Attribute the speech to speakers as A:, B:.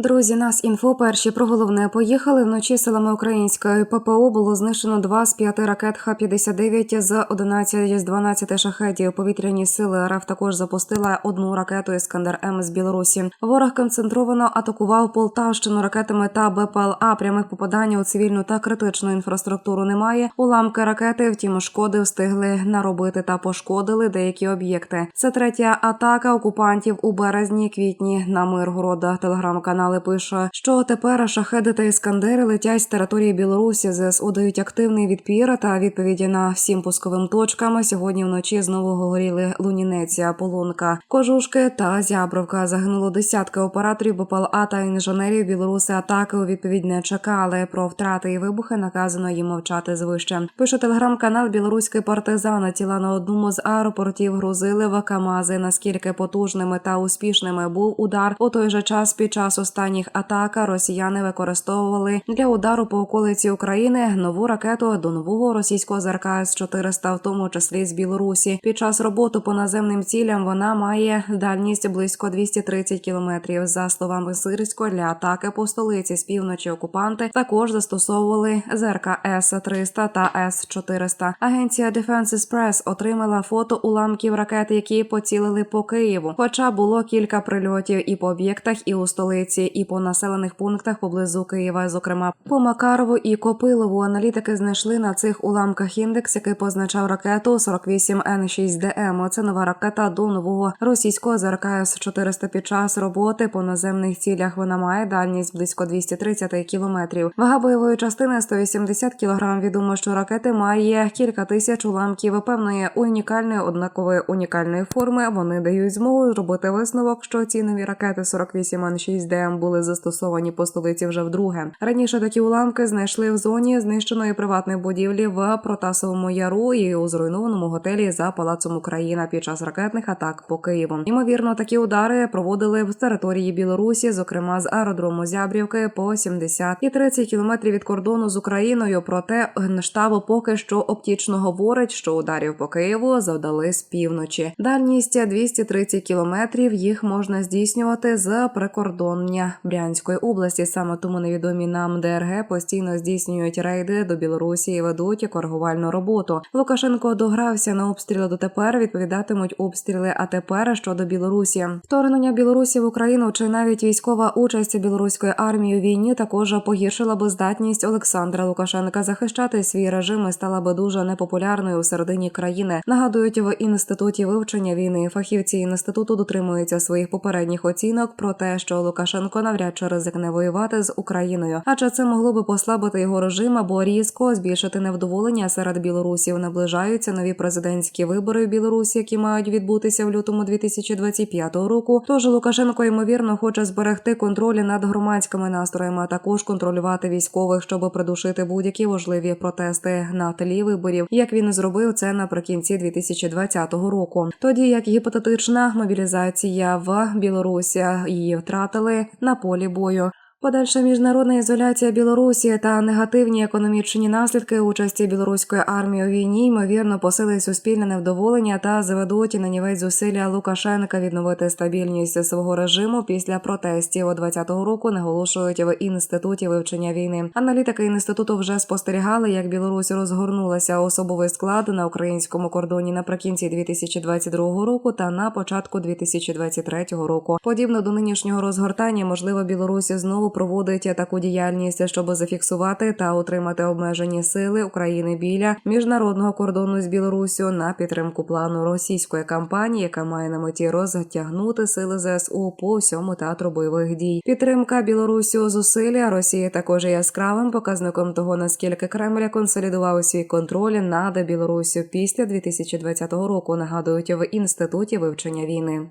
A: Друзі, нас інфо перші про головне поїхали. Вночі силами української ППО було знищено два з п'яти ракет Х-59 з 11 з 12 шахетів. Повітряні сили РФ також запустила одну ракету Іскандер М з Білорусі. Ворог концентровано атакував Полтавщину ракетами та БПЛА. Прямих попадань у цивільну та критичну інфраструктуру немає. Уламки ракети, втім, шкоди встигли наробити та пошкодили деякі об'єкти. Це третя атака окупантів у березні-квітні на Миргорода. Телеграм-канали пише, що тепер шахеди та іскандери летять з території Білорусі. ЗСУ дають активний відпір та відповіді на всім пусковим точкам. Сьогодні вночі знову горіли Лунінеця, Полунка, Кожушки та Зябровка. Загинуло десятки операторів БПЛА та інженерів. Білоруси атаки у відповідь не чекали. Про втрати і вибухи наказано їм мовчати звище. Пише телеграм-канал Білоруський партизан. Тіла на одному з аеропортів грузили в Камази. Наскільки потужними та успішними був удар у той же час під час останніх атак росіяни використовували для удару по околиці України нову ракету до нового російського ЗРК С-400, в тому числі з Білорусі. Під час роботи по наземним цілям вона має дальність близько 230 кілометрів. За словами Сирського, для атаки по столиці з півночі окупанти також застосовували ЗРК С-300 та С-400. Агенція Defense Express отримала фото уламків ракет, які поцілили по Києву. Хоча було кілька прильотів і по об'єктах, і у столиці, і по населених пунктах поблизу Києва, зокрема по Макарову і Копилову. Аналітики знайшли на цих уламках індекс, який позначав ракету 48Н6ДМ. Це нова ракета до нового російського ЗРК С-400 під час роботи по наземних цілях. Вона має дальність близько 230 кілометрів. Вага бойової частини 180 кілограм. Відомо, що ракети має кілька тисяч уламків певної унікальної однакової унікальної форми. Вони дають змогу зробити висновок, що ці нові ракети 48Н6ДМ були застосовані по столиці вже вдруге. Раніше такі уламки знайшли в зоні знищеної приватної будівлі в Протасовому Яру і у зруйнованому готелі за палацом Україна під час ракетних атак по Києву. Ймовірно, такі удари проводили в території Білорусі, зокрема з аеродрому Зябрівки по 70 і 30 кілометрів від кордону з Україною. Проте генштабу поки що оптічно говорить, що ударів по Києву завдали з півночі. Дальність 230 кілометрів. Їх можна здійснювати з прикордоння Брянської області. Саме тому невідомі нам ДРГ постійно здійснюють рейди до Білорусі і ведуть коригувальну роботу. Лукашенко догрався на обстріли дотепер. Відповідатимуть обстріли. А тепер щодо Білорусі, вторгнення Білорусі в Україну чи навіть військова участь білоруської армії у війні також погіршила би здатність Олександра Лукашенка захищати свій режим і стала би дуже непопулярною у середині країни. Нагадують в інституті вивчення війни. Фахівці інституту дотримуються своїх попередніх оцінок про те, що Лукашенко навряд чи ризикне воювати з Україною, адже це могло би послабити його режим або різко збільшити невдоволення серед білорусів. Наближаються нові президентські вибори в Білорусі, які мають відбутися в лютому 2025 року. Тож Лукашенко ймовірно хоче зберегти контроль над громадськими настроями, а також контролювати військових, щоб придушити будь-які важливі протести на тлі виборів, як він зробив це наприкінці 2020 року. Тоді як гіпотетична мобілізація в Білорусі її втратили на полі бою. Подальша міжнародна ізоляція Білорусі та негативні економічні наслідки участі білоруської армії у війні ймовірно посилить суспільне невдоволення та заведуть на нівець зусилля Лукашенка відновити стабільність свого режиму після протестів 2020 року. Наголошують в інституті вивчення війни. Аналітики інституту вже спостерігали, як Білорусь розгорнулася особовий склад на українському кордоні наприкінці 2022 року та на початку 2023 року. Подібно до нинішнього розгортання, можливо, Білорусі знову проводить таку діяльність, щоб зафіксувати та утримати обмежені сили України біля міжнародного кордону з Білоруссю на підтримку плану російської кампанії, яка має на меті розтягнути сили ЗСУ по всьому театру бойових дій. Підтримка Білорусі зусилля Росії також яскравим показником того, наскільки Кремль консолідував свій контроль над Білоруссю після 2020 року. Нагадують в інституті вивчення війни.